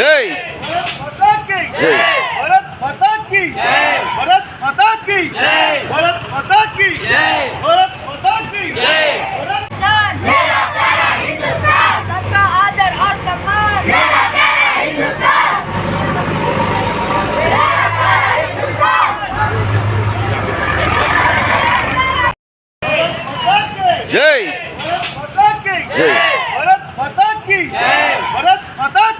जय भरत माता की जय भरत माता की जय भरत माता की जय भरत माता की जय भरत मेरा प्यारा हिंदुस्तान सबका आदर और सम्मान मेरा प्यारा हिंदुस्तान जय भरत माता की जय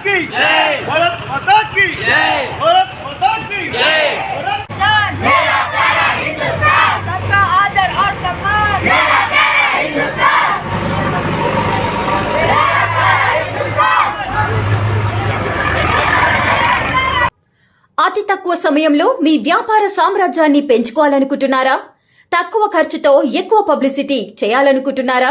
भारत माता की जय। भारत माता की జై भारत माता की జై भारत हिंदुस्तान मेरा प्यारा हिंदुस्तान सबका आदर और सम्मान मेरा प्यारा हिंदुस्तान मेरा प्यारा हिंदुस्तान అతి తక్కువ సమయంలో మీ వ్యాపార సామ్రాజ్యాన్ని పెంచుకోవాలనుకుంటున్నారా తక్కువ ఖర్చుతో ఎక్కువ పబ్లిసిటీ చేయాలనుకుంటున్నారా